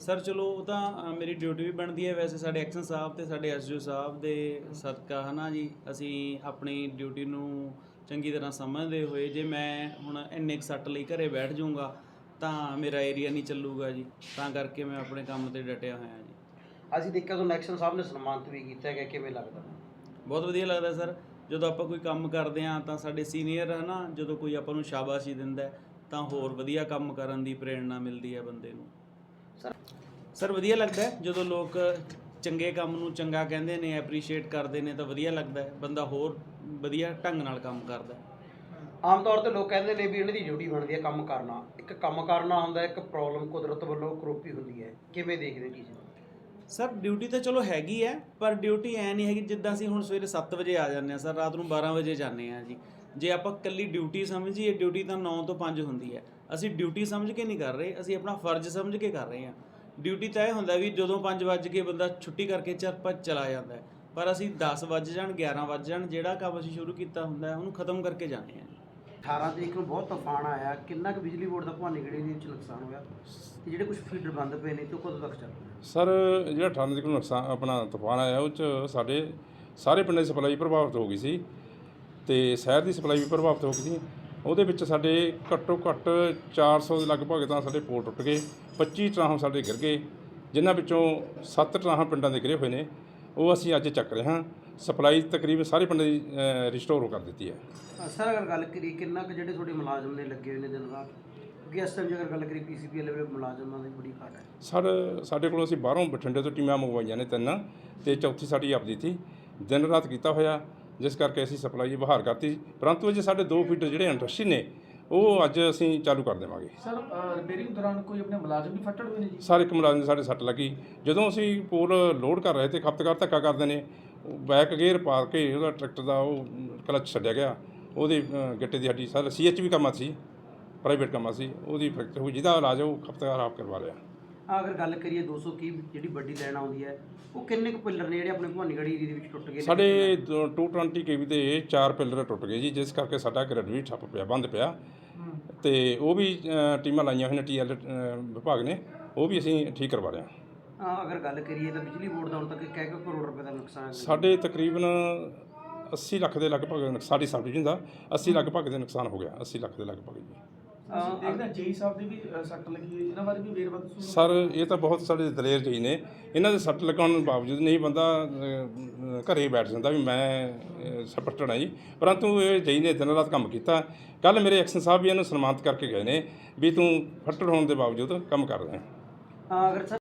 Sir ਚਲੋ ਉਹ ਤਾਂ ਅ, ਮੇਰੀ ਡਿਊਟੀ ਵੀ ਬਣਦੀ ਹੈ ਵੈਸੇ ਸਾਡੇ ਐਕਸ਼ਨ ਸਾਹਿਬ ਤੇ ਸਾਡੇ ਐਸਜੀਓ ਸਾਹਿਬ ਦੇ ਸਦਕਾ ਹਨਾ ਜੀ? ਅਸੀਂ ਆਪਣੀ ਡਿਊਟੀ ਨੂੰ ਚੰਗੀ ਤਰ੍ਹਾਂ ਸਮਝਦੇ ਹੋਏ ਜੇ ਮੈਂ ਹੁਣ ਇੰਨੇ ਕੁ ਸੱਟ ਲਈ ਘਰੇ ਬੈਠ ਜਾਊਂਗਾ ਤਾਂ ਮੇਰਾ ਏਰੀਆ ਨਹੀਂ ਚੱਲੂਗਾ ਜੀ। ਤਾਂ ਕਰਕੇ ਮੈਂ ਆਪਣੇ ਕੰਮ ਤੇ ਡਟਿਆ ਹੋਇਆ ਜੀ। ਅਸੀਂ ਦੇਖਿਆ ਤੁਹਾਨੂੰ ਐਕਸ਼ਨ ਸਾਹਿਬ ਨੇ ਸਨਮਾਨਿਤ ਵੀ ਕੀਤਾ ਹੈਗਾ ਕਿਵੇਂ ਲੱਗਦਾ? ਬਹੁਤ ਵਧੀਆ ਲੱਗਦਾ ਸਰ। ਜਦੋਂ ਆਪਾਂ ਕੋਈ ਕੰਮ ਕਰਦੇ ਹਾਂ ਤਾਂ ਸਾਡੇ ਸੀਨੀਅਰ ਹੈ ਨਾ ਜਦੋਂ ਕੋਈ ਆਪਾਂ ਨੂੰ ਸ਼ਾਬਾਸ਼ੀ ਦਿੰਦਾ ਹੈ, ਤਾਂ ਹੋਰ ਵਧੀਆ ਕੰਮ ਕਰਨ ਦੀ ਪ੍ਰੇਰਣਾ ਮਿਲਦੀ ਹੈ ਬੰਦੇ ਨੂੰ। ਸਰ ਸਰ ਵਧੀਆ ਲੱਗਦਾ ਹੈ? ਜਦੋਂ ਲੋਕ ਚੰਗੇ ਕੰਮ ਨੂੰ ਚੰਗਾ ਕਹਿੰਦੇ ਨੇ ਐਪਰੀਸ਼ੀਏਟ ਕਰਦੇ ਨੇ ਤਾਂ ਵਧੀਆ ਲੱਗਦਾ ਹੈ? ਬੰਦਾ ਹੋਰ ਵਧੀਆ ਢੰਗ ਨਾਲ ਕੰਮ ਕਰਦਾ ਹੈ। ਆਮ ਤੌਰ ਤੇ ਲੋਕ ਕਹਿੰਦੇ ਨੇ ਵੀ ਇਹਨਾਂ ਦੀ ਡਿਊਟੀ ਬਣਦੀ ਹੈ ਕੰਮ ਕਰਨਾ। ਇੱਕ ਕੰਮ ਕਰਨਾ ਹੁੰਦਾ ਇੱਕ ਪ੍ਰੋਬਲਮ ਕੁਦਰਤ ਵੱਲੋਂ ਕਰੋਪੀ ਹੁੰਦੀ ਹੈ। ਕਿਵੇਂ ਦੇਖਦੇ ਹੋ ਨੂੰ ਸਰ ਡਿਊਟੀ ਤਾਂ ਚਲੋ ਹੈਗੀ ਹੈ ਪਰ ਡਿਊਟੀ ਐ ਨਹੀਂ ਹੈਗੀ ਜਿੱਦਾਂ ਅਸੀਂ ਹੁਣ ਸਵੇਰੇ 7 ਵਜੇ ਆ ਜਾਂਦੇ ਆ ਸਰ ਰਾਤ ਨੂੰ 12 ਵਜੇ ਜਾਂਦੇ ਆ ਜੀ। ਜੇ ਆਪਾਂ ਕੱਲੀ ਡਿਊਟੀ ਸਮਝੀਏ ਡਿਊਟੀ ਤਾਂ 9 ਤੋਂ 5 ਹੁੰਦੀ ਹੈ। ਅਸੀਂ ਡਿਊਟੀ ਸਮਝ ਕੇ ਨਹੀਂ ਕਰ ਰਹੇ ਅਸੀਂ ਆਪਣਾ ਫਰਜ਼ ਸਮਝ ਕੇ ਕਰ ਰਹੇ ਹਾਂ। ਡਿਊਟੀ ਤਾਂ ਇਹ ਹੁੰਦਾ ਵੀ ਜਦੋਂ 5 ਵਜ ਕੇ ਬੰਦਾ ਛੁੱਟੀ ਕਰਕੇ ਚੱਪਾ ਚਲਾ ਜਾਂਦਾ ਹੈ। ਪਰ ਅਸੀਂ 10 ਵਜ ਜਾਣ 11 ਵਜ ਜਾਣ ਜਿਹੜਾ ਕੰਮ ਅਸੀਂ ਸ਼ੁਰੂ ਕੀਤਾ ਹੁੰਦਾ ਹੈ ਉਹਨੂੰ ਖਤਮ ਕਰਕੇ ਜਾਂਦੇ ਹਾਂ। ਜੀ 18 ਤਰੀਕ ਨੂੰ ਬਹੁਤ ਤੂਫਾਨ ਆਇਆ ਕਿੰਨਾ ਕੁ ਬਿਜਲੀ ਬੋਰਡ ਦਾ ਭਵਾਨੀਗੜ੍ਹ ਦੇ ਵਿੱਚ ਨੁਕਸਾਨ ਹੋਇਆ? ਤੇ ਜਿਹੜੇ ਕੁਝ ਫੀਡਰ ਬੰਦ ਪਏ ਨੇ ਤੇ ਉਹ ਕਦੋਂ ਤੱਕ ਚੱਲਣਗੇ ਸਰ ਜਿਹੜਾ 18 ਤਰੀਕ ਨੂੰ ਨੁਕਸਾਨ ਆਪਣਾ ਤੂਫਾਨ ਆਇਆ ਉਹ ਚ ਸਾਡੇ ਸਾਰੇ ਪਿੰਡਾਂ ਦੀ ਸਪਲਾਈ ਪ੍ਰਭਾਵਿਤ ਹੋ ਗਈ ਸੀ। ਤੇ ਸ਼ਹਿਰ ਦੀ ਸਪਲਾਈ ਵੀ ਪ੍ਰਭਾਵਿਤ ਹੋ ਗਈ ਸੀ। ਉਹਦੇ ਵਿੱਚ ਸਾਡੇ ਘੱਟੋ ਘੱਟ 400 ਦੇ ਲਗਭਗ ਤਾਂ ਸਾਡੇ ਪੋਲ ਟੁੱਟ ਗਏ 25 ਟਰਾਹਾਂ ਸਾਡੇ ਗਿਰ ਗਏ ਜਿਨ੍ਹਾਂ ਵਿੱਚੋਂ 7 ਟਰਾਹਾਂ ਪਿੰਡਾਂ ਦੇ ਗਿਰੇ ਹੋਏ ਨੇ। ਉਹ ਅਸੀਂ ਅੱਜ ਚੱਕ ਰਹੇ ਹਾਂ। ਸਪਲਾਈ ਤਕਰੀਬਨ ਸਾਰੇ ਪਿੰਡਾਂ ਦੀ ਰਿਸਟੋਰ ਕਰ ਦਿੱਤੀ ਹੈ। ਸਰ ਅਗਰ ਗੱਲ ਕਰੀਏ ਕਿੰਨਾ ਕੁ ਜਿਹੜੇ ਤੁਹਾਡੇ ਮੁਲਾਜ਼ਮ ਨੇ ਲੱਗੇ ਹੋਏ ਨੇ ਦਿਨ ਰਾਤ? ਕਿਉਂਕਿ ਇਸ ਟਾਈਮ ਗੱਲ ਕਰੀਏ ਪੀਸੀਪੀਐਲ ਦੇ ਮੁਲਾਜ਼ਮਾਂ ਦੀ ਬੜੀ ਘਾਟ ਹੈ। ਸਰ ਸਾਡੇ ਕੋਲ ਅਸੀਂ ਬਾਹਰੋਂ ਬਠਿੰਡੇ ਤੋਂ ਟੀਮਾਂ ਮੰਗਵਾਈਆਂ ਨੇ ਤਿੰਨ ਤੇ ਚੌਥੀ ਸਾਡੀ ਆਪਦੀ ਸੀ। ਦਿਨ ਰਾਤ ਕੀਤਾ ਹੋਇਆ। ਜਿਸ ਕਰਕੇ ਅਸੀਂ ਸਪਲਾਈ ਬਹਾਰ ਕਰਤੀ। ਪਰੰਤੂ ਅਜੇ ਸਾਡੇ ਦੋ ਫੀਟਰ ਜਿਹੜੇ ਇੰਡਸਟਰੀ ਨੇ ਉਹ ਅੱਜ ਅਸੀਂ ਚਾਲੂ ਕਰ ਦੇਵਾਂਗੇ। ਸਰ ਰਿਪੇਅਰਿੰਗ ਦੌਰਾਨ ਕੋਈ ਆਪਣੇ ਮੁਲਾਜ਼ਮ ਵੀ ਫੱਟੜ ਹੋਏ ਨੇ ਜੀ? ਸਾਰੇ ਇੱਕ ਮੁਲਾਜ਼ਮ ਦੀ ਸਾਡੇ ਸੱਟ ਲੱਗੀ। ਜਦੋਂ ਅਸੀਂ ਪੋਲ ਲੋਡ ਕਰ ਰਹੇ ਤੇ ਖਪਤਕਾਰ ਧੱਕਾ ਕਰਦੇ ਨੇ ਬੈਕ ਗੇਅਰ ਪਾ ਕੇ ਉਹਦਾ ਟਰੈਕਟਰ ਦਾ ਉਹ ਕਲਚ ਛੱਡਿਆ ਗਿਆ। ਉਹਦੇ ਗਿੱਟੇ ਦੀ ਹੱਡੀ ਸਰ ਸੀਐਚ ਵੀ ਕੰਮ ਸੀ ਪ੍ਰਾਈਵੇਟ ਕੰਮ ਸੀ ਉਹਦੀ ਫ੍ਰੈਕਚਰ ਹੋਈ ਜਿਹਦਾ ਇਲਾਜ ਉਹ ਖਪਤਕਾਰ ਆਪ ਕਰਵਾ ਰਿਹਾ। ਅਗਰ ਗੱਲ ਕਰੀਏ 230 ਜਿਹੜੀ ਵੱਡੀ ਲਾਈਨ ਆਉਂਦੀ ਹੈ ਉਹ ਕਿੰਨੇ ਕੁ ਪਿੱਲਰ ਨੇ ਜਿਹੜੇ ਆਪਣੇ ਭਵਾਨੀਗੜ੍ਹ ਏਰੀਏ ਦੇ ਵਿੱਚ ਟੁੱਟ ਗਏ ਨੇ? ਸਾਡੇ ਦੋ- 220 ਕੇਵੀ ਦੇ ਚਾਰ ਪਿੱਲਰ ਟੁੱਟ ਗਏ ਜੀ ਜਿਸ ਕਰਕੇ ਸਾਡਾ ਗ੍ਰਿਡ ਵੀ ਠੱਪ ਪਿਆ ਬੰਦ ਪਿਆ। ਤੇ ਉਹ ਵੀ ਅ, ਟੀਮਾਂ ਲਾਈਆਂ ਹੋਈਆਂ ਨੇ ਟੀਐਲ ਵਿਭਾਗ ਨੇ ਉਹ ਵੀ ਅਸੀਂ ਠੀਕ ਕਰਵਾ ਰਹੇ ਹਾਂ। ਆ ਅਗਰ ਗੱਲ ਕਰੀਏ ਤਾਂ ਬਿਜਲੀ ਬੋਰਡ ਦਾ ਹੁਣ ਤੱਕ ਕਿਹ ਕਰੋੜ ਰੁਪਏ ਦਾ ਨੁਕਸਾਨ ਹੈ ਸਾਡੇ ਤਕਰੀਬਨ 80 ਲੱਖ ਦੇ ਲਗਭਗ ਸਾਡੀ ਸਬ ਡਿਵੀਜ਼ਨ ਦਾ 80 ਲਗਭਗ ਦੇ ਨੁਕਸਾਨ ਹੋ ਗਿਆ 80 ਲੱਖ ਦੇ ਲਗਭਗ ਜੀ। ਦੇਖਦੇ ਹਾਂ ਜੇਈ ਸਾਹਿਬ ਦੀ ਵੀ ਅ, ਸੱਟ ਲੱਗੀ ਹੋਈ ਹੈ। ਇਹਨਾਂ ਬਾਰੇ ਵੀ ਵੇਰਵਾ ਦੱਸੋ ਸਰ ਇਹ ਤਾਂ ਬਹੁਤ ਸਾਡੇ ਦਲੇਰ ਜੀ ਨੇ। ਇਹਨਾਂ ਦੇ ਸੱਟ ਲਗਾਉਣ ਦੇ ਬਾਵਜੂਦ ਨਹੀਂ ਬੰਦਾ ਅ, ਘਰੇ ਬੈਠ ਜਾਂਦਾ ਵੀ ਮੈਂ ਸਪਰਟਣਾ ਜੀ ਪਰੰਤੂ ਇਹ ਜਈ ਨੇ ਦਿਨ ਰਾਤ ਕੰਮ ਕੀਤਾ। ਕੱਲ ਮੇਰੇ ਐਕਸ਼ਨ ਸਾਹਿਬ ਵੀ ਇਹਨੂੰ ਸਨਮਾਨਿਤ ਕਰਕੇ ਗਏ ਨੇ ਵੀ ਤੂੰ ਫੱਟੜ ਹੋਣ ਦੇ ਬਾਵਜੂਦ ਕੰਮ ਕਰ ਰਿਹਾ। ਆ ਅਗਰ ਸਰ